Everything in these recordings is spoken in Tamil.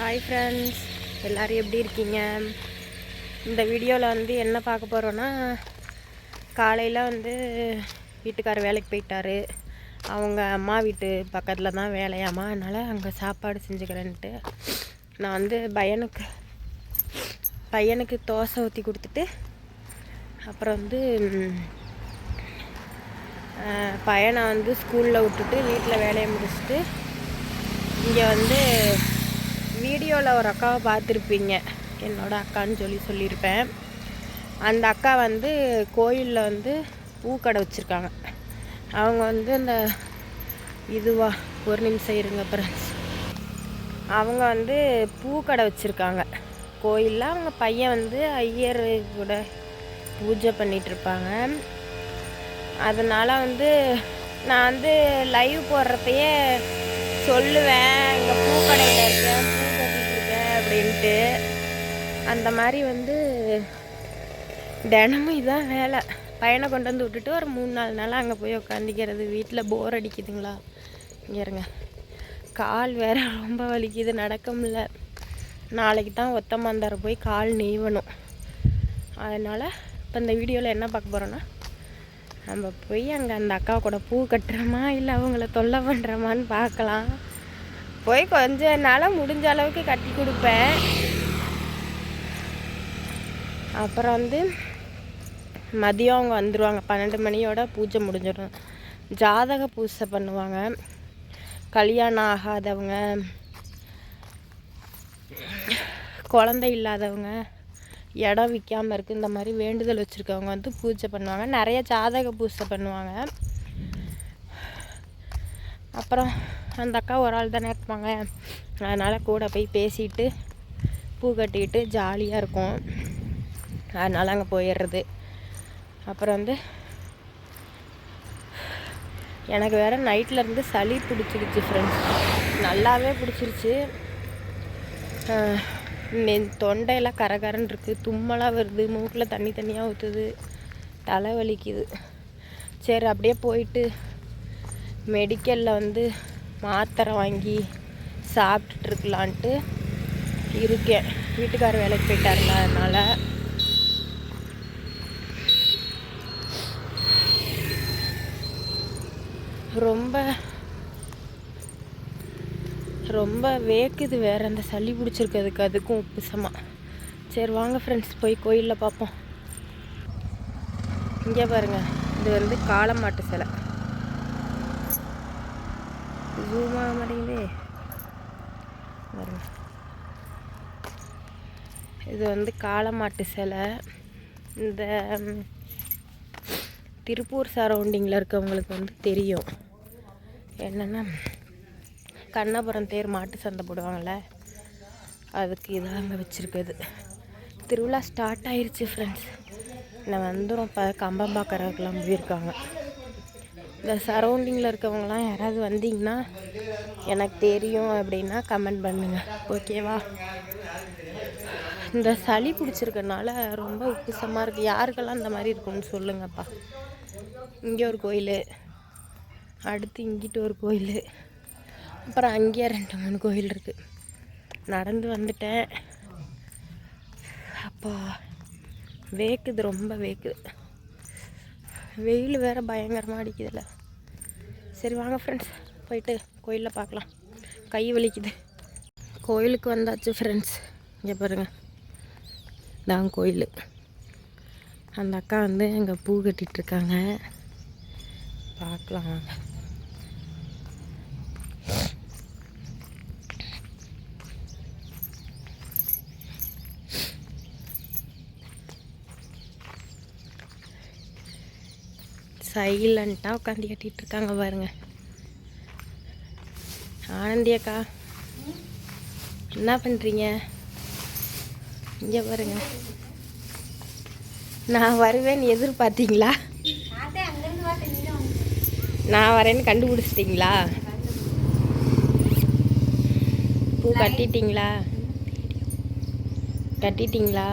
ஹாய் ஃப்ரெண்ட்ஸ் எல்லோரும் எப்படி இருக்கீங்க? இந்த வீடியோவில் வந்து என்ன பார்க்க போகிறோன்னா காலையில் வந்து வீட்டுக்காரர் வேலைக்கு போயிட்டாரு. அவங்க அம்மா வீட்டு பக்கத்தில் தான் வேலையாம்மா அதனால் அங்கே சாப்பாடு செஞ்சுக்கிறேன்ட்டு. நான் வந்து பையனுக்கு பையனுக்கு தோசை ஊற்றி கொடுத்துட்டு அப்புறம் வந்து பையனை வந்து ஸ்கூலில் விட்டுட்டு வீட்டில் வேலையை முடிச்சுட்டு இங்கே வந்து வீடியோவில் ஒரு அக்காவை பார்த்துருப்பீங்க. என்னோடய அக்கான்னு சொல்லி சொல்லியிருப்பேன். அந்த அக்கா வந்து கோயிலில் வந்து பூக்கடை வச்சுருக்காங்க. அவங்க வந்து அந்த இதுவா ஒரு நிமிஷம் இருங்க ஃப்ரெண்ட்ஸ் அவங்க வந்து பூக்கடை வச்சுருக்காங்க. கோயிலில் அவங்க பையன் வந்து ஐயர் கூட பூஜை பண்ணிகிட்ருப்பாங்க இருப்பாங்க. அதனால் வந்து நான் வந்து லைவ் போடுறப்பயே சொல்லுவேன் இங்கே பூக்கடையில் பூ இருக்கேன் அப்படின்ட்டு அந்த மாதிரி வந்து தினமும் இதான் வேலை. பையனை கொண்டு வந்து விட்டுட்டு ஒரு மூணு நாலு நாள் அங்கே போய் உட்காந்துக்கிறது வீட்டில் போர் அடிக்குதுங்களா? இங்கே இருங்க. கால் வேற ரொம்ப வலிக்குது நடக்க முடில நாளைக்கு தான் ஒத்த போய் கால் நீவணும் அதனால் இப்போ இந்த வீடியோவில் என்ன பார்க்க போகிறோன்னா நம்ம போய் அங்கே அந்த அக்கா கூட பூ கட்டுறோமா இல்லை அவங்கள தொல்லை பண்ணுறோமான்னு பார்க்கலாம். போய் கொஞ்ச நாளாக முடிஞ்ச அளவுக்கு கட்டி கொடுப்பேன். அப்புறம் வந்து மதியம் அவங்க வந்துடுவாங்க பன்னெண்டு மணியோட பூஜை முடிஞ்சிடும். ஜாதக பூஜை பண்ணுவாங்க. கல்யாணம் ஆகாதவங்க குழந்தை இல்லாதவங்க இடம் விற்காமல் இருக்குது இந்த மாதிரி வேண்டுதல் வச்சுருக்கவங்க வந்து பூஜை பண்ணுவாங்க. நிறைய ஜாதக பூஜை பண்ணுவாங்க. அப்புறம் அந்த அக்கா ஒரு ஆள் தானே இருப்பாங்க. அதனால் கூட போய் பேசிட்டு பூ கட்டிக்கிட்டு ஜாலியாக இருக்கும். அதனால் அங்கே போயிடுறது அப்புறம் வந்து எனக்கு வேறு நைட்டில் இருந்து சளி பிடிச்சிருச்சு ஃப்ரெண்ட்ஸ் நல்லாவே பிடிச்சிருச்சு. தொண்டையெல்லாம் கரகரன்னு இருக்குது தும்மலாக வருது. மூக்கில் தண்ணி தண்ணியாக ஊற்றுது தலை வலிக்குது. சரி அப்படியே போயிட்டு மெடிக்கலில் வந்து மாத்திரை வாங்கி சாப்பிட்டுட்டு இருக்கலான்ட்டு இருக்கேன். வீட்டுக்கார வேலைக்கு போயிட்டாருங்க அதனால். ரொம்ப ரொம்ப வேக்குது வேற. அந்த சளி பிடிச்சிருக்கிறதுக்கு அதுக்கும் உப்புசமா. சரி வாங்க ஃப்ரெண்ட்ஸ் போய் கோயிலில் பார்ப்போம் இங்கே பாருங்கள் இது வந்து காளமாட்டு சிலை. ஜூம் ஆக மாட்டேங்குதே இது வந்து காளமாட்டு சிலை. இந்த திருப்பூர் சரௌண்டிங்கில் இருக்கவங்களுக்கு வந்து தெரியும். என்னென்னா கண்ணபுரம் தேர் மாட்டு சந்தை போடுவாங்கள்ல அதுக்கு இதாக அங்கே வச்சுருக்குது திருவிழா ஸ்டார்ட் ஆயிடுச்சு ஃப்ரெண்ட்ஸ் நான் வந்துடும் இப்போ கம்பம் பார்க்குறதுக்கெல்லாம் போயிருக்காங்க. இந்த சரௌண்டிங்கில் இருக்கவங்களாம் யாராவது வந்தீங்கன்னா எனக்கு தெரியும் அப்படின்னா கமெண்ட் பண்ணுங்கள் ஓகேவா இந்த சளி பிடிச்சிருக்கனால ரொம்ப உப்புசமாக இருக்குது யாருக்கெல்லாம் இந்த மாதிரி இருக்கும்னு சொல்லுங்கப்பா. இங்கே ஒரு கோயில். அடுத்து இங்கிட்டு ஒரு கோயில். அப்புறம் அங்கேயே ரெண்டு மூணு கோயில் இருக்குது நடந்து வந்துட்டேன். அப்பா வேக்குது ரொம்ப வேக்குது. வெயில் வேறு பயங்கரமாக அடிக்குதுல்ல சரி வாங்க ஃப்ரெண்ட்ஸ் போயிட்டு கோயிலில் பார்க்கலாம் கை வலிக்குது. கோயிலுக்கு வந்தாச்சு ஃப்ரெண்ட்ஸ் இங்கே பாருங்கள் தான் கோயில். அந்த அக்கா வந்து எங்கள் பூ கட்டிகிட்ருக்காங்க இருக்காங்க. பார்க்கலாம் வாங்க. சைலண்ட்டாக உட்காந்து கட்டிட்டு இருக்காங்க பாருங்கள் ஆனந்தி அக்கா என்ன பண்ணுறீங்க இங்கே பாருங்க. நான் வருவேன்னு எதிர்பார்த்தீங்களா? நான் வரேன்னு கண்டுபிடிச்சிட்டிங்களா? பூ கட்டிட்டீங்களா? கட்டிட்டீங்களா?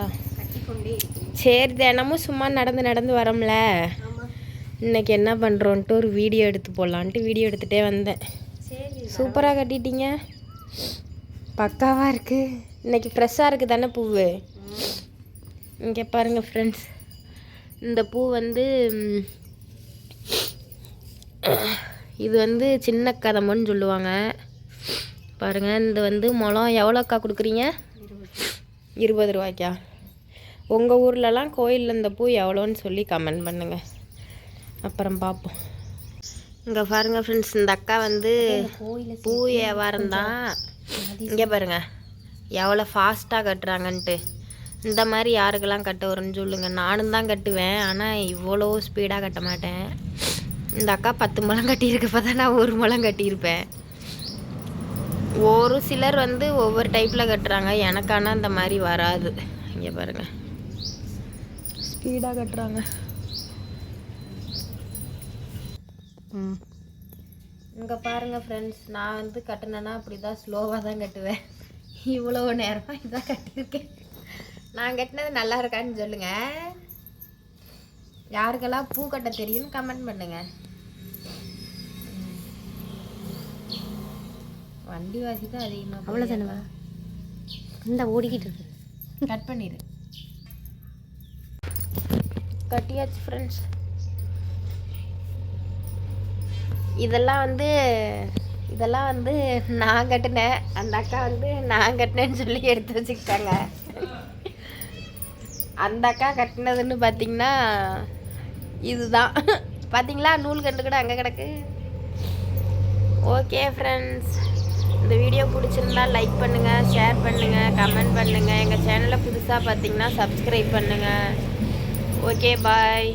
சரி தினமும் சும்மா நடந்து நடந்து வரோம்ல. இன்னைக்கு என்ன பண்ணுறோன்ட்டு ஒரு வீடியோ எடுத்து போடலான்ட்டு வீடியோ எடுத்துகிட்டே வந்தேன். சூப்பராக கட்டிட்டீங்க. பக்காவாக இருக்குது இன்னைக்கு ஃப்ரெஷ்ஷாக இருக்குது தானே பூவு? இங்கே பாருங்கள் ஃப்ரெண்ட்ஸ் இந்த பூ வந்து இது வந்து சின்ன கதம்புன்னு சொல்லுவாங்க. பாருங்கள் இந்த வந்து முளம் எவ்வளோக்கா கொடுக்குறீங்க? இருபது ரூபாய்க்கா. உங்கள் ஊர்லலாம் கோயிலில் இந்த பூ எவ்வளோன்னு சொல்லி கமெண்ட் பண்ணுங்கள் அப்புறம் பார்ப்போம் இங்கே பாருங்க ஃப்ரெண்ட்ஸ் இந்த அக்கா வந்து பூ வியாபாரம் தான் இங்கே பாருங்க. எவ்வளோ ஃபாஸ்ட்டாக கட்டுறாங்கன்ட்டு. இந்த மாதிரி யாருக்கெல்லாம் கட்ட வரும்னு சொல்லுங்கள் நானும் தான் கட்டுவேன். ஆனால் இவ்வளோ ஸ்பீடாக கட்ட மாட்டேன். இந்த அக்கா பத்து முழம் கட்டியிருக்கப்ப தான் நான் ஒரு முழம் கட்டியிருப்பேன். ஒரு சிலர் வந்து ஒவ்வொரு டைப்பில் கட்டுறாங்க. எனக்கு ஆனால் இந்த மாதிரி வராது. இங்கே பாருங்க. ஸ்பீடாக கட்டுறாங்க. இங்கே பாருங்கள் ஃப்ரெண்ட்ஸ் நான் வந்து கட்டினேன்னா அப்படி தான் ஸ்லோவாக தான் கட்டுவேன். இவ்வளோ நேரமாக இதான் கட்டியிருக்கேன். நான் கட்டினது நல்லா இருக்கான்னு சொல்லுங்கள் யாருக்கெல்லாம் பூ கட்ட தெரியும்னு கமெண்ட் பண்ணுங்க. வண்டி வாசி தான் அதிகமாக அவ்வளோதானவா இந்த ஓடிக்கிட்டு இருக்கு. கட் பண்ணிடு கட்டியாச்சு ஃப்ரெண்ட்ஸ் இதெல்லாம் வந்து இதெல்லாம் வந்து நான் கட்டினேன். அந்த அக்கா வந்து நான் கட்டினேன்னு சொல்லி எடுத்து வச்சுக்கிட்டாங்க. அந்த அக்கா கட்டினதுன்னு பார்த்தீங்கன்னா இதுதான். பார்த்தீங்களா நூல் கண்டு கூட அங்கே கிடக்கு. ஓகே ஃப்ரெண்ட்ஸ் இந்த வீடியோ பிடிச்சிருந்தா லைக் பண்ணுங்கள் ஷேர் பண்ணுங்கள் கமெண்ட் பண்ணுங்கள் எங்கள் சேனலை புதுசாக பார்த்தீங்கன்னா சப்ஸ்கிரைப் பண்ணுங்கள் ஓகே பாய்